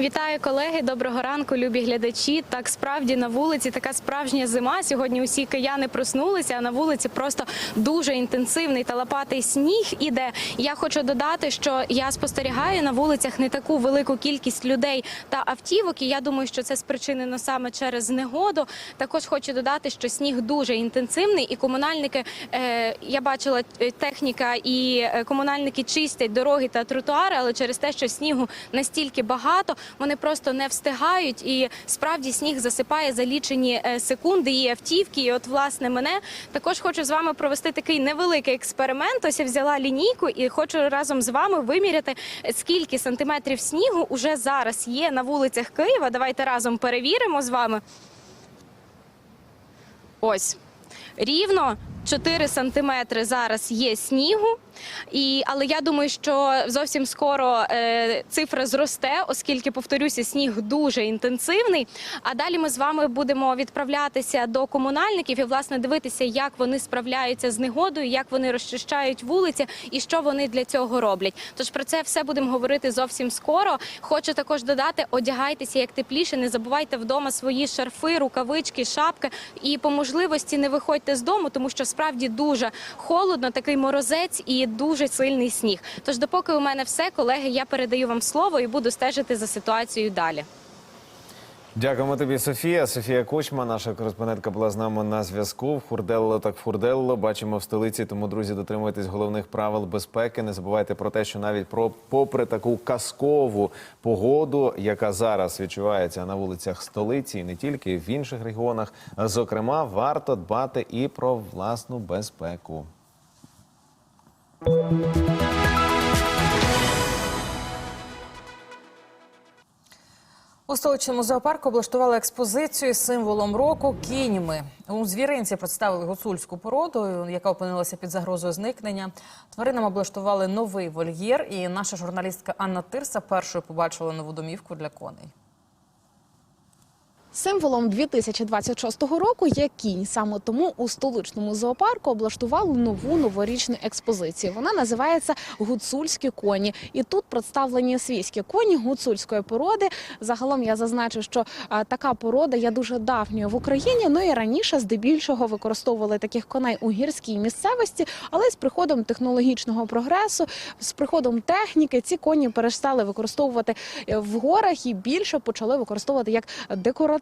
Вітаю колеги, доброго ранку, любі глядачі. Так справді на вулиці така справжня зима. Сьогодні усі кияни проснулися, а на вулиці просто дуже інтенсивний та лопатий сніг іде. Я хочу додати, що я спостерігаю на вулицях не таку велику кількість людей та автівок. І я думаю, що це спричинено саме через негоду. Також хочу додати, що сніг дуже інтенсивний, і комунальники е, я бачила е, техніка і е, комунальники чистять дороги та тротуари, але через те, що снігу настільки багато, вони просто не встигають. І справді сніг засипає за лічені е, секунди і автівки. І от власне мене також хочу з вами провести такий невеликий експеримент. Ось я взяла лінійку і хочу разом з вами виміряти, е, скільки сантиметрів снігу уже зараз є на вулицях Києва. Давайте разом перевіримо з вами. Ось рівно 4 сантиметри зараз є снігу. І, але я думаю, що зовсім скоро е, цифра зросте, оскільки, повторюся, сніг дуже інтенсивний. А далі ми з вами будемо відправлятися до комунальників і власне дивитися, як вони справляються з негодою, як вони розчищають вулиці і що вони для цього роблять. Тож про це все будемо говорити зовсім скоро. Хочу також додати: одягайтеся як тепліше, не забувайте вдома свої шарфи, рукавички, шапки. І по можливості не виходьте з дому, тому що справді дуже холодно, такий морозець і дуже сильний сніг. Тож, допоки у мене все, колеги, я передаю вам слово і буду стежити за ситуацією далі. Дякуємо тобі, Софія. Софія Кочма, наша кореспондентка, була з нами на зв'язку. В Хурделло так фурделло. Бачимо в столиці. Тому, друзі, дотримуйтесь головних правил безпеки. Не забувайте про те, що навіть про попри таку казкову погоду, яка зараз відчувається на вулицях столиці, і не тільки в інших регіонах, зокрема, варто дбати і про власну безпеку. У столичному зоопарку облаштували експозицію з символом року кіньми. У звіринці представили гуцульську породу, яка опинилася під загрозою зникнення. Тваринам облаштували новий вольєр, і наша журналістка Анна Тирса першою побачила нову домівку для коней. Символом 2026 року є кінь. Саме тому у столичному зоопарку облаштували нову новорічну експозицію. Вона називається Гуцульські коні. І тут представлені свійські коні гуцульської породи. Загалом я зазначу, що така порода є дуже давньою в Україні. Ну і раніше здебільшого використовували таких коней у гірській місцевості, але з приходом технологічного прогресу, з приходом техніки, ці коні перестали використовувати е, в горах і більше почали використовувати як декоративні.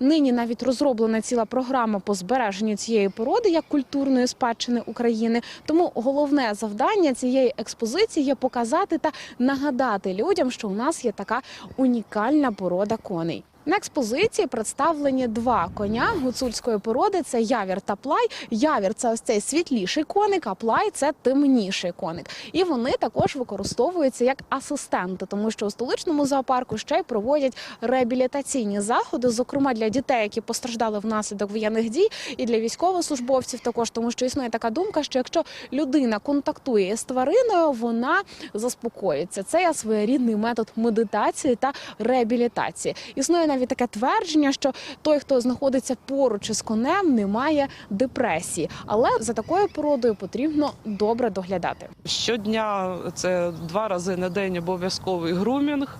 Нині навіть розроблена ціла програма по збереженню цієї породи як культурної спадщини України. Тому головне завдання цієї експозиції є показати та нагадати людям, що у нас є така унікальна порода коней. На експозиції представлені два коня гуцульської породи: це явір та плай. Явір це ось цей світліший коник, а плай це темніший коник. І вони також використовуються як асистенти, тому що у столичному зоопарку ще й проводять реабілітаційні заходи, зокрема для дітей, які постраждали внаслідок воєнних дій, і для військовослужбовців також, тому що існує така думка, що якщо людина контактує з твариною, вона заспокоїться. Це є своєрідний метод медитації та реабілітації. Існує навіть таке твердження, що той, хто знаходиться поруч із конем, не має депресії, але за такою породою потрібно добре доглядати. Щодня це два рази на день обов'язковий грумінг,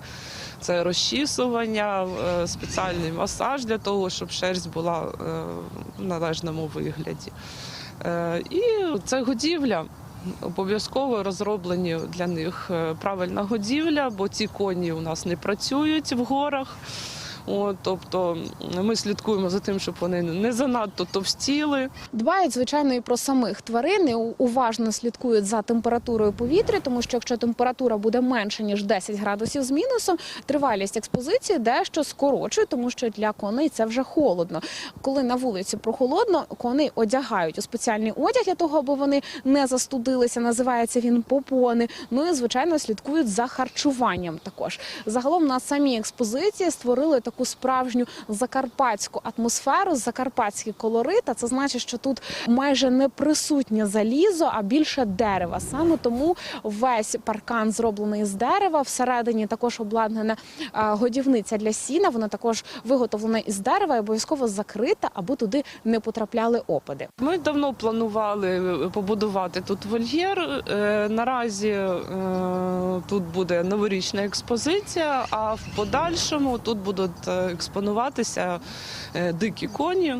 це розчісування, е, спеціальний масаж для того, щоб шерсть була е, в належному вигляді. Е, І це годівля. Обов'язково розроблені для них правильна годівля, бо ці коні у нас не працюють в горах. От, тобто ми слідкуємо за тим, щоб вони не занадто товстіли. Дбають звичайно і про самих тварин, і уважно слідкують за температурою повітря, тому що якщо температура буде менше ніж 10 градусів з мінусом, тривалість експозиції дещо скорочує, тому що для коней це вже холодно. Коли на вулиці прохолодно, коней одягають у спеціальний одяг для того, аби вони не застудилися. Називається він попони. Ну і звичайно слідкують за харчуванням. Також загалом на самій експозиції створили таку таку справжню закарпатську атмосферу, закарпатський колорит. А це значить, що тут майже не присутнє залізо, а більше дерева. Саме тому весь паркан зроблений з дерева. Всередині також обладнана годівниця для сіна. Вона також виготовлена із дерева і обов'язково закрита, аби туди не потрапляли опади. Ми давно планували побудувати тут вольєр. Е, Наразі е, тут буде новорічна експозиція, а в подальшому тут будуть е, експонуватися е, дикі коні.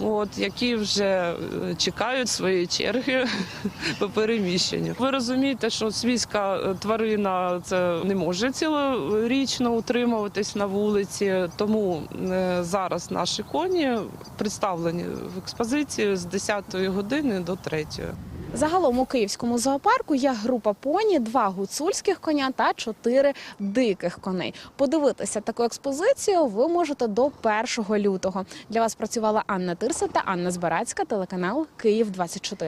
От, які вже е, чекають своєї черги по переміщенню. Ви розумієте, що свійська е, тварина це не може цілорічно утримуватись на вулиці, тому е, зараз наші коні представлені в експозиції з 10 години до 3. Загалом у київському зоопарку є група поні, два гуцульських коня та чотири диких коней. Подивитися таку експозицію ви можете до 1 лютого. Для вас працювала Анна Тирса та Анна Збирацька, телеканал Київ 24